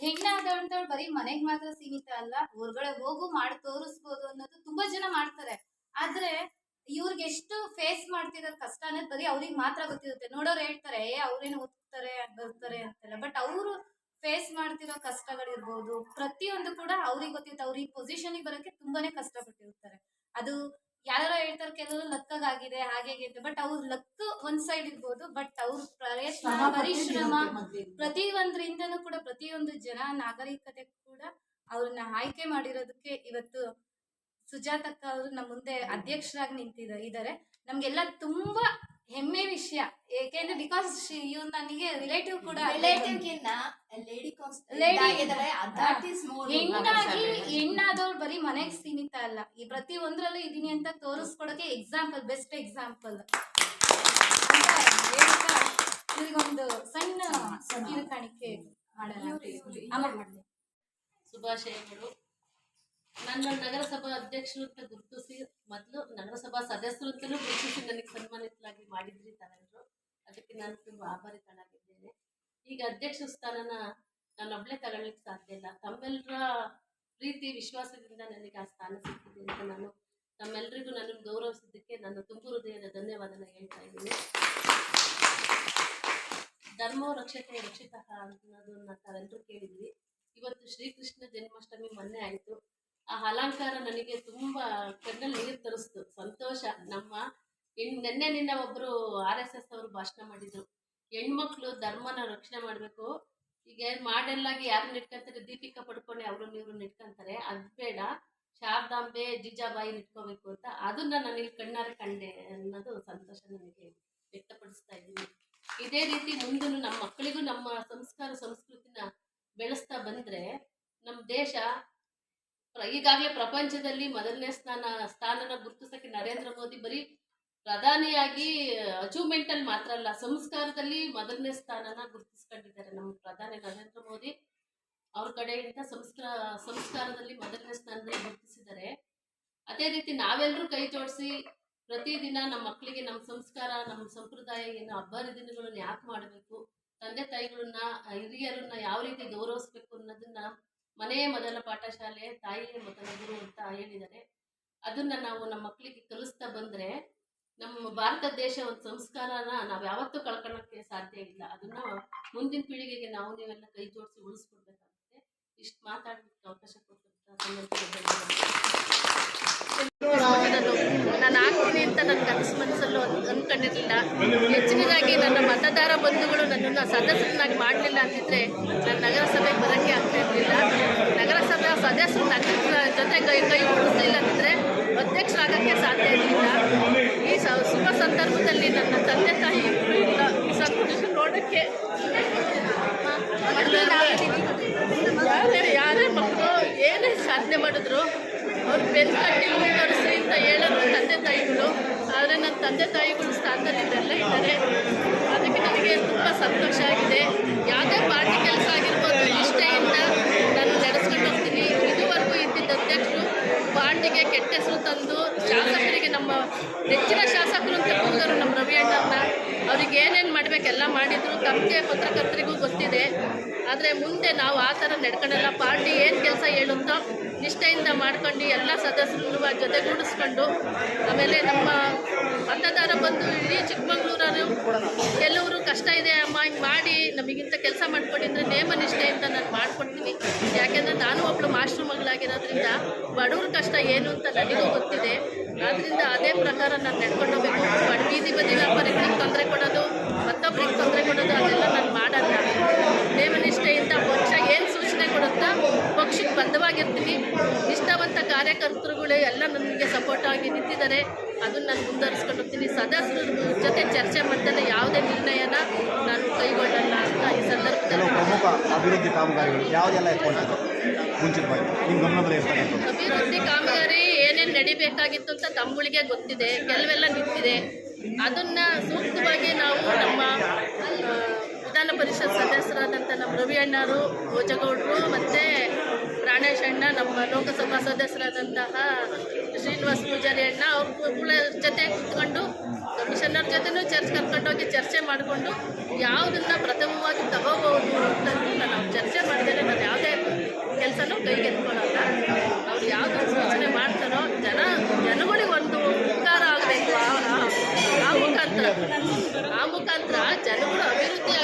ಹೆಣ್ಣಾದವಳು ಬರೀ ಮನೆಗೆ ಮಾತ್ರ ಸೀಮಿತ ಅಲ್ಲ ಹೊರಗಡೆ ಹೋಗು ಮಾಡಿ ತೋರಿಸ್ಬೋದು ಅನ್ನೋದು ತುಂಬಾ ಜನ ಮಾಡ್ತಾರೆ. ಆದ್ರೆ ಇವ್ರಿಗೆ ಎಷ್ಟು ಫೇಸ್ ಮಾಡ್ತಿರೋ ಕಷ್ಟ ಅನ್ನೋದು ಬರೀ ಅವ್ರಿಗೆ ಮಾತ್ರ ಗೊತ್ತಿರುತ್ತೆ. ನೋಡೋರು ಹೇಳ್ತಾರೆ, ಏ, ಅವ್ರೇನು ಓದ್ತಾರೆ ಬರ್ತಾರೆ ಅಂತೆಲ್ಲ. ಬಟ್ ಅವರು ಫೇಸ್ ಮಾಡ್ತಿರೋ ಕಷ್ಟಗಳಿರ್ಬೋದು, ಪ್ರತಿಯೊಂದು ಕೂಡ ಅವ್ರಿಗೆ ಗೊತ್ತಿರುತ್ತೆ. ಅವ್ರಿಗೆ ಪೊಸಿಷನ್ಗೆ ಬರೋಕ್ಕೆ ತುಂಬಾನೇ ಕಷ್ಟಪಟ್ಟಿರ್ತಾರೆ. ಅದು ಯಾರು ಹೇಳ್ತಾರೆ ಕೆಲವರು ಲಕ್ಕಾಗಿದೆ ಹಾಗೆ ಹೀಗೆ ಅಂತ. ಬಟ್ ಅವ್ರ ಲಕ್ ಒಂದ್ ಸೈಡ್ ಇರ್ಬೋದು. ಬಟ್ ಅವ್ರ ಪ್ರಯತ್ನ ಪರಿಶ್ರಮ ಪ್ರತಿ ಒಂದ್ರಿಂದನೂ ಕೂಡ ಪ್ರತಿಯೊಂದು ಜನ ನಾಗರಿಕತೆ ಕೂಡ ಅವ್ರನ್ನ ಆಯ್ಕೆ ಮಾಡಿರೋದಕ್ಕೆ ಇವತ್ತು ಸುಜಾತಕ್ಕ ಅವರು ನಮ್ಮ ಮುಂದೆ ಅಧ್ಯಕ್ಷರಾಗಿ ನಿಂತಿದ್ದಾರೆ. ನಮ್ಗೆಲ್ಲ ತುಂಬಾ ಹೆಮ್ಮೆ ವಿಷಯ. ಏಕೆಂದ್ರೆ ಬಿಕಾಸ್ ಇವ್ ನನಗೆ ರಿಲೇಟಿವ್ ಕೂಡ ರಿಲೇಟಿವ್ ಕಿನ್ನ ಲೇಡಿ Lady- ಆಗಿದ್ದಾರೆ ದಟ್ ಇಸ್ ಮೋರ್ ಹೆಣ್ಣಾಗಿ ಹೆಣ್ಣಾದವ್ರು ಬರೀ ಮನೆಗೆ ಸೀಮಿತ ಅಲ್ಲ. ಈ ಪ್ರತಿ ಒಂದ್ರಲ್ಲೂ ಇದೀನಿ ಅಂತ ತೋರಿಸ್ಕೊಡಕ್ಕೆ ಎಕ್ಸಾಂಪಲ್ ಬೆಸ್ಟ್ ಎಕ್ಸಾಂಪಲ್ ಇದೊಂದು ಸಣ್ಣ ಸಣ್ಣ ಕಾಣಿಕೆ ಮಾಡೋಣ ಆಮೇಲೆ ಶುಭಾಶಯಗಳು. ನನ್ನ ನಗರಸಭಾ ಅಧ್ಯಕ್ಷರು ಅಂತ ಗುರುತಿಸಿ ಮೊದಲು ನಗರಸಭಾ ಸದಸ್ಯರು ಅಂತಲೂ ಗುರುತಿಸಿ ನನಗೆ ಸನ್ಮಾನಿತರಾಗಿ ಮಾಡಿದ್ರಿ ತಾವೆಲ್ಲರೂ ಅದಕ್ಕೆ ನಾನು ತುಂಬ ಆಭಾರಿತಳಾಗಿದ್ದೇನೆ. ಈಗ ಅಧ್ಯಕ್ಷ ಸ್ಥಾನನ ನಾನೊಬ್ಳೆ ತಗೊಳ್ಳಿಕ್ಕೆ ಸಾಧ್ಯ ಇಲ್ಲ. ತಮ್ಮೆಲ್ಲರ ಪ್ರೀತಿ, ವಿಶ್ವಾಸದಿಂದ ನನಗೆ ಆ ಸ್ಥಾನ ಸಿಕ್ಕಿದೆ ಅಂತ ನಾನು ತಮ್ಮೆಲ್ಲರಿಗೂ ನನ್ನನ್ನು ಗೌರವಿಸಿದ್ದಕ್ಕೆ ನನ್ನ ತುಂಬ ಹೃದಯದ ಧನ್ಯವಾದನ ಹೇಳ್ತಾ ಇದ್ದೀನಿ. ಧರ್ಮ ರಕ್ಷತೆ ರಕ್ಷಿತ ಅನ್ನೋದನ್ನ ತಾವೆಲ್ಲರೂ ಕೇಳಿದ್ವಿ ಇವತ್ತು ಶ್ರೀಕೃಷ್ಣ ಜನ್ಮಾಷ್ಟಮಿ ಮೊನ್ನೆ ಆಯಿತು. ಆ ಅಲಂಕಾರ ನನಗೆ ತುಂಬ ಕಣ್ಣಲ್ಲಿ ನೀರು ತರಿಸ್ತು. ಸಂತೋಷ. ನಮ್ಮ ಇನ್ ನಿನ್ನೆ ನಿನ್ನ ಒಬ್ಬರು ಆರ್ ಎಸ್ ಎಸ್ ಅವರು ಭಾಷಣ ಮಾಡಿದರು. ಹೆಣ್ಮಕ್ಳು ಧರ್ಮನ ರಕ್ಷಣೆ ಮಾಡಬೇಕು. ಈಗ ಮಾಡೆಲ್ಲಾಗಿ ಯಾರು ನಿಟ್ಕೊಂತಾರೆ ದೀಪಿಕಾ ಪಡ್ಕೊಂಡೆ ಅವರು ನೀವು ನಿಟ್ಕೊಂತಾರೆ ಅದು ಬೇಡ. ಶಾರದಾಂಬೆ, ಜಿಜಾಬಾಯಿ ನಿಟ್ಕೋಬೇಕು ಅಂತ. ಅದನ್ನ ನಾನು ಇಲ್ಲಿ ಕಣ್ಣಾರೆ ಕಂಡೆ ಅನ್ನೋದು ಸಂತೋಷ ನನಗೆ ವ್ಯಕ್ತಪಡಿಸ್ತಾ ಇದ್ದೀನಿ. ಇದೇ ರೀತಿ ಮುಂದೂ ನಮ್ಮ ಮಕ್ಕಳಿಗೂ ನಮ್ಮ ಸಂಸ್ಕಾರ, ಸಂಸ್ಕೃತಿನ ಬೆಳೆಸ್ತಾ ಬಂದ್ರೆ ನಮ್ಮ ದೇಶ ಈಗಾಗಲೇ ಪ್ರಪಂಚದಲ್ಲಿ ಮೊದಲನೇ ಸ್ಥಾನ, ಸ್ಥಾನನ ಗುರುತಿಸಕ್ಕೆ ನರೇಂದ್ರ ಮೋದಿ ಬರೀ ಪ್ರಧಾನಿಯಾಗಿ ಅಚೀವ್ಮೆಂಟ್ ಅಲ್ಲಿ ಮಾತ್ರ ಅಲ್ಲ, ಸಂಸ್ಕಾರದಲ್ಲಿ ಮೊದಲನೇ ಸ್ಥಾನನ ಗುರುತಿಸ್ಕೊಂಡಿದ್ದಾರೆ ನಮ್ಮ ಪ್ರಧಾನಿ ನರೇಂದ್ರ ಮೋದಿ. ಅವ್ರ ಕಡೆಯಿಂದ ಸಂಸ್ಕಾರ ಸಂಸ್ಕಾರದಲ್ಲಿ ಮೊದಲನೇ ಸ್ಥಾನದಲ್ಲಿ ಗುರುತಿಸಿದ್ದಾರೆ. ಅದೇ ರೀತಿ ನಾವೆಲ್ಲರೂ ಕೈ ಜೋಡಿಸಿ ಪ್ರತಿದಿನ ನಮ್ಮ ಮಕ್ಕಳಿಗೆ ನಮ್ಮ ಸಂಸ್ಕಾರ, ನಮ್ಮ ಸಂಪ್ರದಾಯ ಏನು ಹಬ್ಬ ಹರಿದಿನಗಳನ್ನ ಯಾಕೆ ಮಾಡಬೇಕು, ತಂದೆ ತಾಯಿಗಳನ್ನ, ಹಿರಿಯರನ್ನ ಯಾವ ರೀತಿ ಗೌರವಿಸ್ಬೇಕು ಅನ್ನೋದನ್ನ ಮನೆಯೇ ಮೊದಲ ಪಾಠಶಾಲೆ, ತಾಯಿಯೇ ಮೊದಲ ಗುರು ಅಂತ ಹೇಳಿದ್ದಾರೆ. ಅದನ್ನ ನಾವು ನಮ್ಮ ಮಕ್ಕಳಿಗೆ ಕಲಿಸ್ತಾ ಬಂದ್ರೆ ನಮ್ಮ ಭಾರತ ದೇಶ ಒಂದು ಸಂಸ್ಕಾರನ ನಾವು ಯಾವತ್ತೂ ಕಳ್ಕೊಳ್ಳೋಕ್ಕೆ ಸಾಧ್ಯ ಇಲ್ಲ. ಅದನ್ನ ಮುಂದಿನ ಪೀಳಿಗೆಗೆ ನಾವು ನೀವೆಲ್ಲ ಕೈ ಜೋಡಿಸಿ ಉಳಿಸ್ಕೊಡ್ಬೇಕಾಗುತ್ತೆ. ಇಷ್ಟು ಮಾತಾಡಲಿಕ್ಕೆ ಅವಕಾಶ ಕೊಟ್ಟಂತ. ನಾನು ನಾನು ಆಗ್ತೀನಿ ಅಂತ ನನ್ನ ಕನಸು ಮನಸ್ಸಲ್ಲೂ ಅಂದ್ಕೊಂಡಿರಲಿಲ್ಲ ಹೆಚ್ಚಿನದಾಗಿ ನನ್ನ ಮತದಾರ ಬಂಧುಗಳು ನನ್ನನ್ನು ಸದಸ್ಯರನ್ನಾಗಿ ಮಾಡಲಿಲ್ಲ ಅಂತಿದ್ರೆ ನಾನು ನಗರಸಭೆಗೆ ಬರೋಕ್ಕೆ ಆಗ್ತಾ ಇರಲಿಲ್ಲ. ನಗರಸಭೆಯ ಸದಸ್ಯರು ನನ್ನ ಜೊತೆ ಕೈ ಕೈ ಇಲ್ಲ ಅಂತಿದ್ರೆ ಅಧ್ಯಕ್ಷರಾಗಕ್ಕೆ ಸಾಧ್ಯ ಇರಲಿಲ್ಲ. ಈ ಶುಭ ಸಂದರ್ಭದಲ್ಲಿ ನನ್ನ ತಂದೆ ತಾಯಿ ನೋಡೋಕ್ಕೆ ಯಾರೇ ಮಕ್ಕಳು ಏನೇ ಸಾಧನೆ ಮಾಡಿದ್ರು, ಅವ್ರು ಬೆನ್ಕಟ್ಟಿ ಹೇಳೋರು ತಂದೆ ತಾಯಿಗಳು, ಆದರೆ ನನ್ನ ತಂದೆ ತಾಯಿಗಳು ಸ್ಥಾನದಲ್ಲಿ ಇದೆಲ್ಲ ಇದ್ದಾರೆ ಅದಕ್ಕೆ ನನಗೆ ತುಂಬ ಸಂತೋಷ ಆಗಿದೆ. ಯಾವುದೇ ಪಾರ್ಟಿ ಕೆಲಸ ಆಗಿರ್ಬೋದು ನಿಷ್ಠೆಯಿಂದ ನಾನು ನಡೆಸ್ಕೊಂಡು ಹೋಗ್ತೀನಿ ಇದುವರೆಗೂ ಇದ್ದಿದ್ದ ಅಧ್ಯಕ್ಷರು ಪಾರ್ಟಿಗೆ ಕೆಟ್ಟ ಹೆಸರು ತಂದು ಶಾಸಕರಿಗೆ ನಮ್ಮ ನೆಚ್ಚಿನ ಶಾಸಕರು ಅಂತ ಕೂತರು ನಮ್ಮ ರವಿ ಅಣ್ಣವ್ರನ್ನ ಅವ್ರಿಗೆ ಏನೇನು ಮಾಡಬೇಕೆಲ್ಲ ಮಾಡಿದ್ರು. ತಮಗೆ ಪತ್ರಕರ್ತರಿಗೂ ಗೊತ್ತಿದೆ. ಆದರೆ ಮುಂದೆ ನಾವು ಆ ಥರ ನಡ್ಕೊಂಡಲ್ಲ ಪಾರ್ಟಿ ಏನು ಕೆಲಸ ಹೇಳುತ್ತೋ ನಿಷ್ಠೆಯಿಂದ ಮಾಡ್ಕೊಂಡು ಎಲ್ಲ ಸದಸ್ಯರು ಜೊತೆಗೂಡಿಸ್ಕೊಂಡು ಆಮೇಲೆ ನಮ್ಮ ಮತದಾರ ಬಂದು ಇಡೀ ಚಿಕ್ಕಮಂಗ್ಳೂರವರು ಕೆಲವರು ಕಷ್ಟ ಇದೆ ಅಮ್ಮ, ಹಿಂಗೆ ಮಾಡಿ ನಮಗಿಂತ ಕೆಲಸ ಮಾಡ್ಕೊಂಡಿದ್ರೆ ಅಂತ ನಾನು ಮಾಡ್ಕೊಡ್ತೀನಿ. ಯಾಕೆಂದರೆ ನಾನು ಒಬ್ಬಳು ಮಾಸ್ಟರ್ ಮಗಳಾಗಿರೋದ್ರಿಂದ ಬಡವ್ರ ಕಷ್ಟ ಏನು ಅಂತ ನನಗೂ ಗೊತ್ತಿದೆ. ಆದ್ದರಿಂದ ಅದೇ ಪ್ರಕಾರ ನಾನು ನಡ್ಕೊಂಡು ಹೋಗ್ಬೇಕು. ಬೀದಿ ಬದಿ ವ್ಯಾಪಾರಿಗಳಿಗೆ ತೊಂದರೆ ಕೊಡೋದು ಮತ್ತೊಬ್ಬರಿಗೆ ತೊಂದರೆ ಕೊಡೋದು, ಅದೆಲ್ಲ ನಾನು ಮಾಡಲ್ಲ. ನೇಮನಿಷ್ಠೆಯಿಂದ ಪಕ್ಷ ಏನು ಸೂಚನೆ ಕೊಡುತ್ತಾ ಪಕ್ಷಕ್ಕೆ ಬದ್ಧವಾಗಿರ್ತೀನಿ. ಕಾರ್ಯಕರ್ತರುಗಳು ಎಲ್ಲ ನನಗೆ ಸಪೋರ್ಟ್ ಆಗಿ ನಿಂತಿದ್ದಾರೆ. ಅದನ್ನು ನಾನು ಮುಂದುವರಿಸ್ಕೊಂಡು ಹೋಗ್ತೀನಿ. ಸದಸ್ಯರ ಜೊತೆ ಚರ್ಚೆ ಮಾಡ್ತಾನೆ. ಯಾವುದೇ ನಿರ್ಣಯನ ನಾನು ಕೈಗೊಳ್ಳಲ್ಲ ಅಂತ ಈ ಸಂದರ್ಭದಲ್ಲಿ ಪ್ರಮುಖ ಅಭಿವೃದ್ಧಿ ಕಾಮಗಾರಿಗಳು ಯಾವುದೆಲ್ಲ ಮುಂಚಿತವಾಗಿ ಅಭಿವೃದ್ಧಿ ಕಾಮಗಾರಿ ಏನೇನು ನಡಿಬೇಕಾಗಿತ್ತು ಅಂತ ತಮ್ಮಗಳಿಗೆ ಗೊತ್ತಿದೆ. ಕೆಲವೆಲ್ಲ ನಿಂತಿದೆ. ಅದನ್ನು ಸೂಕ್ತವಾಗಿ ನಾವು ನಮ್ಮ ವಿಧಾನ ಪರಿಷತ್ ಸದಸ್ಯರಾದಂಥ ನಮ್ಮ ರವಿ ಅಣ್ಣರು ಭೋಜಗೌಡರು ಮತ್ತು ಪ್ರಾಣೇಶ್ ಅಣ್ಣ ನಮ್ಮ ಲೋಕಸಭಾ ಸದಸ್ಯರಾದಂತಹ ಶ್ರೀನಿವಾಸ್ ಪೂಜಾರಿ ಅಣ್ಣ, ಅವ್ರ ಜೊತೆ ಕೂತ್ಕೊಂಡು ಕಮಿಷನರ್ ಜೊತೆನೂ ಚರ್ಚ್ ಕರ್ಕೊಂಡೋಗಿ ಚರ್ಚೆ ಮಾಡಿಕೊಂಡು, ಯಾವುದನ್ನ ಪ್ರಥಮವಾಗಿ ತಗೋಬಹುದು ಅಂತ ನಾವು ಚರ್ಚೆ ಮಾಡಿದರೆ ನಾನು ಯಾವುದೇ ಕೆಲಸನೂ ಕೈಗೆತ್ಕೊಳ್ಳಲ್ಲ ಅವ್ರು ಯಾವುದು ಸೂಚನೆ ಮಾಡ್ತಾರೋ, ಜನ, ಜನಗಳಿಗೆ ಒಂದು ಉಪಕಾರ ಆಗಬೇಕು. ಆ ಮುಖಾಂತರ. ಆ ಮುಖಾಂತರ ಜನಗಳು ಅಭಿವೃದ್ಧಿ